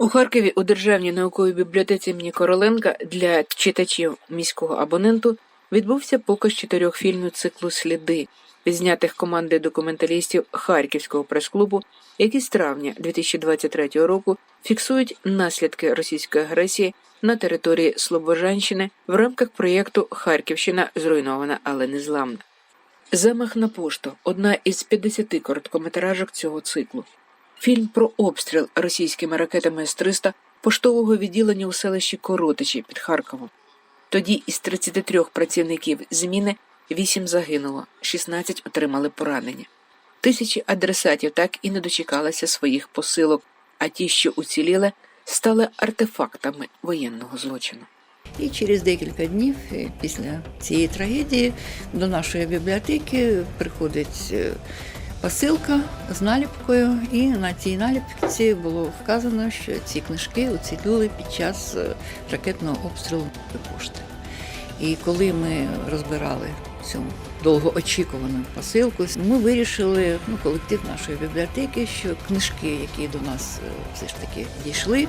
У Харкові у Державній науковій бібліотеці імені Короленка для читачів міського абоненту відбувся показ чотирьох фільмів циклу Сліди, знятих командою документалістів Харківського прес-клубу, які з травня 2023 року фіксують наслідки російської агресії на території Слобожанщини в рамках проєкту Харківщина зруйнована, але не зламна. Замах на пошту одна із 50 короткометражок цього циклу. Фільм про обстріл російськими ракетами С-300 поштового відділення у селищі Коротичі під Харковом. Тоді із 33 працівників зміни 8 загинуло, 16 отримали поранення. Тисячі адресатів так і не дочекалися своїх посилок, а ті, що уціліли, стали артефактами воєнного злочину. І через декілька днів е, після цієї трагедії до нашої бібліотеки приходить е, посилка з наліпкою, і на цій наліпці було вказано, що ці книжки уціліли під час е, ракетного обстрілу пошти. І коли ми розбирали цю довгоочікувану посилку, ми вирішили, ну, колектив нашої бібліотеки, що книжки, які до нас е, все ж таки дійшли,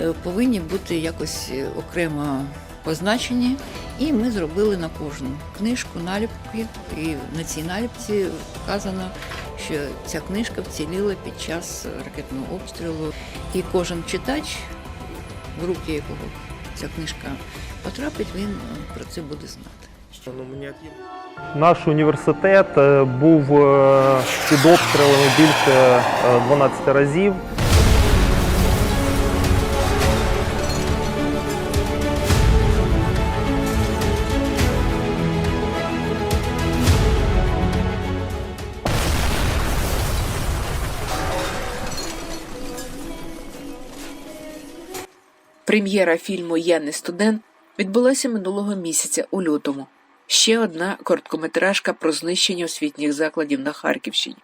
е, повинні бути якось окремо позначені. І ми зробили на кожну книжку наліпки. І на цій наліпці вказано, що ця книжка вціліла під час ракетного обстрілу. І кожен читач, в руки якого ця книжка потрапить, він е, про це буде знати. Ну, мне Наш університет е, був е, під обстрілами більше е, 12 разів. Прем'єра фільму Я не студент відбулася минулого місяця у лютому. Ще одна короткометражка про знищення освітніх закладів на Харківщині.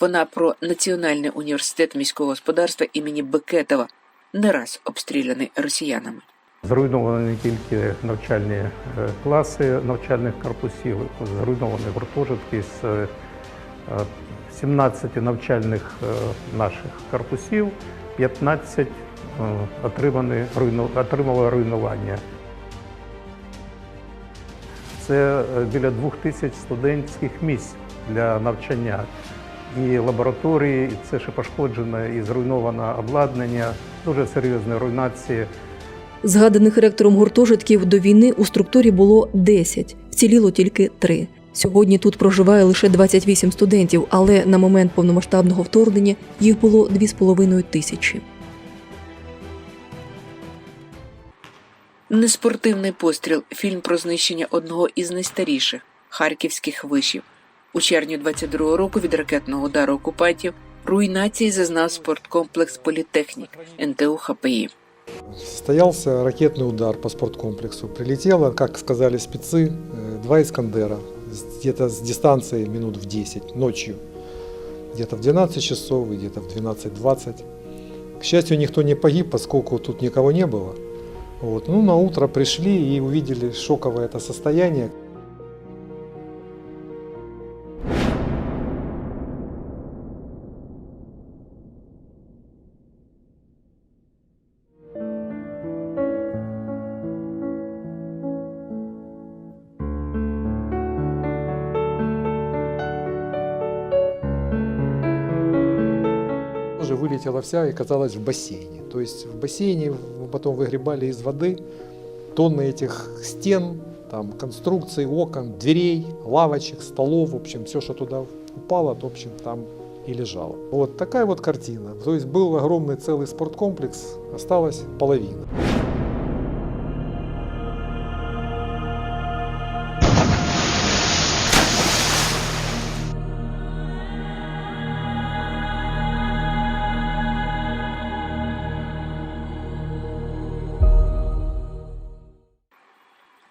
Вона про Національний університет міського господарства імені Бекетова, не раз обстріляний росіянами. Зруйновані не тільки навчальні е, класи навчальних корпусів, зруйновані гуртожитки з е, е, 17 навчальних е, наших корпусів, 15 е, отримані, отримали руйнування. Це е, біля двох тисяч студентських місць для навчання. І лабораторії, і це ще пошкоджене і зруйноване обладнання, дуже серйозні руйнації. Згаданих ректором гуртожитків до війни у структурі було 10, вціліло тільки 3. Сьогодні тут проживає лише 28 студентів, але на момент повномасштабного вторгнення їх було 2,5 тисячі. Неспортивний постріл фільм про знищення одного із найстаріших харківських вишів. У червні 22-го року від ракетного удару окупантів руйнації зазнав спорткомплекс Політехнік НТУ ХПІ. Состоялся ракетный удар по спорткомплексу. Прилетело, как сказали спецы, э, два «Искандера». с- Где-то с дистанции минут в 10 ночью. Где-то в 12 часов и где-то в 12.20. К счастью, никто не погиб, поскольку тут никого не было. Вот. Ну, на утро пришли и увидели шоковое это состояние. Тоже вылетела вся и оказалась в бассейне. То есть в бассейне мы потом выгребали из воды тонны этих стен, там, конструкций, окон, дверей, лавочек, столов, в общем, все, что туда упало, в общем, там и лежало. Вот такая вот картина. То есть был огромный целый спорткомплекс, осталась половина.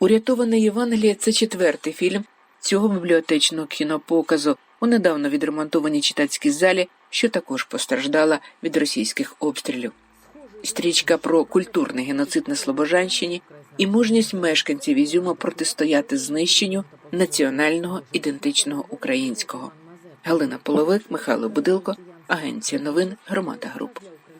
Урятоване Євангеліє це четвертий фільм цього бібліотечного кінопоказу у недавно відремонтованій читацькій залі, що також постраждала від російських обстрілів. Стрічка про культурний геноцид на Слобожанщині і мужність мешканців Ізюма протистояти знищенню національного ідентичного українського. Галина Половик, Михайло Будилко, Агенція новин Громада Груп.